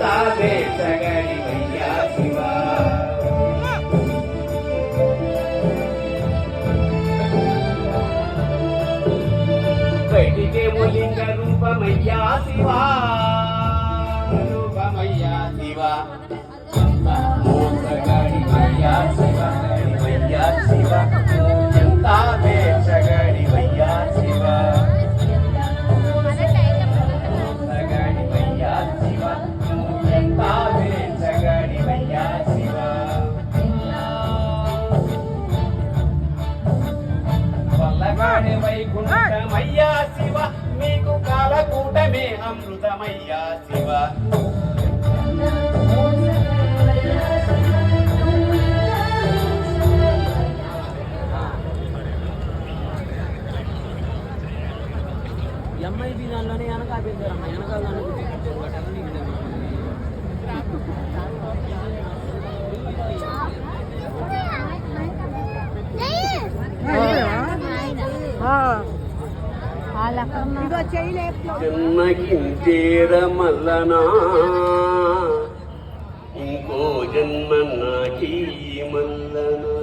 ఎంత వేసగడివయ్యా శివా బయటికేమో లింగ రూపమయ్యా శివా రూపమయ్యా శివా కాలకూటమే అమృతమయ్యా శివ. ఎంఐబి దానిలోనే వెనక ఆపేశారు అమ్మ వెనకాల జన్మకించేర మల్లనా? ఇంకో జన్మ నాకీ మల్లనా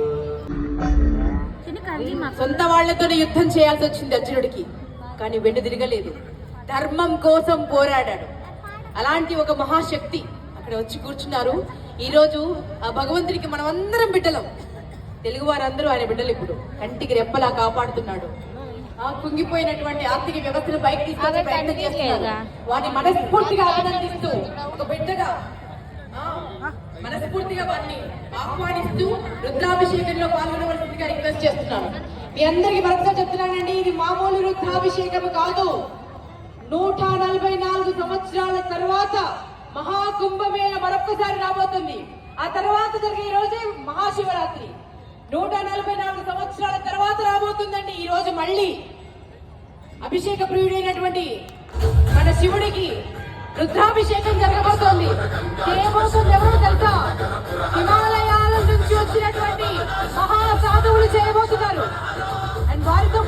సొంత వాళ్ళతోనే యుద్ధం చేయాల్సి వచ్చింది అర్జునుడికి. కానీ వెన్ను తిరగలేదు. ధర్మం కోసం పోరాడాడు. అలాంటి ఒక మహాశక్తి అక్కడ వచ్చి కూర్చున్నారు. ఈ రోజు ఆ భగవంతుడికి మనం అందరం బిడ్డలం. తెలుగు వారందరూ ఆయన బిడ్డలు ఇప్పుడు. కంటికి రెప్పలా కాపాడుతున్నాడు. కుంగిపోయినటువంటి ఆర్థిక వ్యవస్థను పైకి తీసుకొచ్చే ప్రయత్నం చేస్తున్నారు. వాటిని మనస్ఫూర్తిగా అభినందిస్తూ ఒక బిడ్డగా మనస్ఫూర్తిగా వారిని ఆహ్వానిస్తూ రుద్రాభిషేకంలో పాల్గొనవలసిందిగా రిక్వెస్ట్ చేస్తున్నాను. మీ అందరికి మరొకసారి చెప్తున్నానండి ఇది మామూలు రుద్రాభిషేకం కాదు. నూట నలభై నాలుగు సంవత్సరాల తర్వాత మహాకుంభమేళ మరొక్కసారి రాబోతుంది. ఆ తర్వాత జరిగే ఈ రోజే మహాశివరాత్రి. నూట నలభై నాలుగు సంవత్సరాల తర్వాత అవుతుందండి ఈ రోజు మళ్ళీ అభిషేక ప్రియుడైనటువంటి మన శివుడికి రుద్రాభిషేకం జరగబోతోంది. చేయబోతుంది ఎవరో తెలుసా? హిమాలయాల నుంచి వచ్చినటువంటి మహాసాధువులు చేయబోతున్నారు. అండ్ వారితో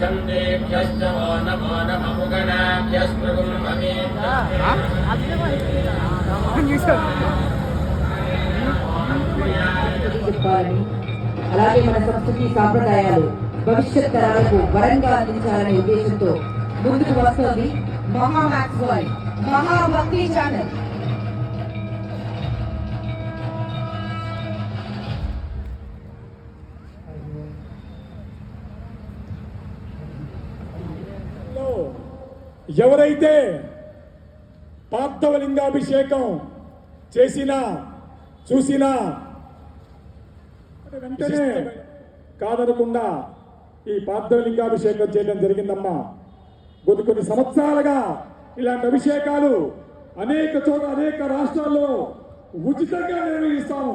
छन्देभ्यश्च वो नमो नममुगणाभ्यस्मृगुं ममे Thank you. అలాగే మన సంస్కృతి సాంప్రదాయాలు భవిష్యత్ తరాలకు వరంగా అందించాలనే ఉద్దేశంతో ముందుకు వస్తోంది మహా వరల్డ్ మహాభక్తి ఛానల్ ఎవరైతే పార్థవలింగాభిషేకం చేసినా చూసినా వెంటనే కాదనకుండా ఈ పార్థవలింగాభిషేకం చేయడం జరిగిందమ్మా. కొన్ని కొన్ని సంవత్సరాలుగా ఇలాంటి అభిషేకాలు అనేక చోట్ల అనేక రాష్ట్రాల్లో ఉచితంగా నిర్వహిస్తాము.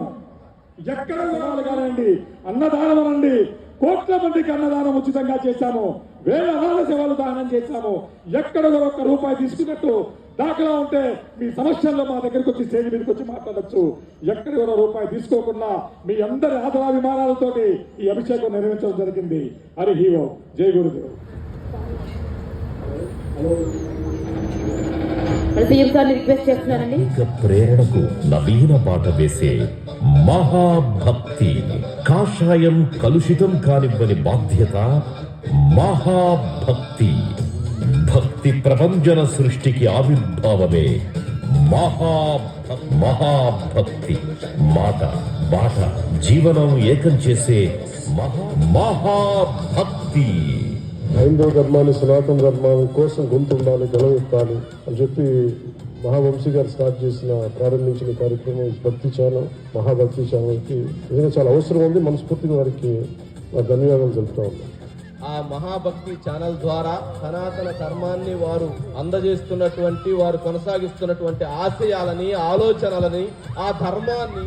ఎక్కడ వివరాలు కానివ్వండి అన్నదానం అనండి కోట్ల మందికి అన్నదానం ఉచితంగా చేశాము వేల అనాథ సేవలు దానం చేశాము ఎక్కడ ఒక్క రూపాయి తీసుకున్నట్టు దాఖలా ఉంటే మీ సమస్యల్లో మా దగ్గరికి వచ్చి స్టేజ్ మీదకి వచ్చి మాట్లాడచ్చు. ఎక్కడ కూడా రూపాయి తీసుకోకుండా మీ అందరి ఆదరాభిమానాలతోటి ఈ అభిషేకం నిర్వహించడం జరిగింది. హరి హీవో జై గురుదేవ్. రిక్వెస్ట్ చేస్తున్నానండి ప్రేరణకు నవీన బాట వేసే మహాభక్తి కాషాయం కలుషితం కానివ్వని బాధ్యత మహాభక్తి. భక్తి ప్రపంచన సృష్టికి ఆవిర్భావమే. మహా మహాభక్తి. మాట బాట జీవనం ఏకం చేసే మహా మహాభక్తి. హైందవ ధర్మాన్ని సనాతన ధర్మాన్ని కోసం గుంటుండాలి గెలవెత్తాలి అని చెప్పి మహావంశీ గారు స్టార్ట్ చేసిన ప్రారంభించిన కార్యక్రమం భక్తి ఛానల్ మహాభక్తి ఛానల్కి. నిజంగా చాలా అవసరం ఉంది మనస్ఫూర్తిగా వారికి ధన్యవాదాలు తెలుపుతా ఉన్నాం. ఆ మహాభక్తి ఛానల్ ద్వారా సనాతన ధర్మాన్ని వారు అందజేస్తున్నటువంటి వారు కొనసాగిస్తున్నటువంటి ఆశయాలని ఆలోచనలని ఆ ధర్మాన్ని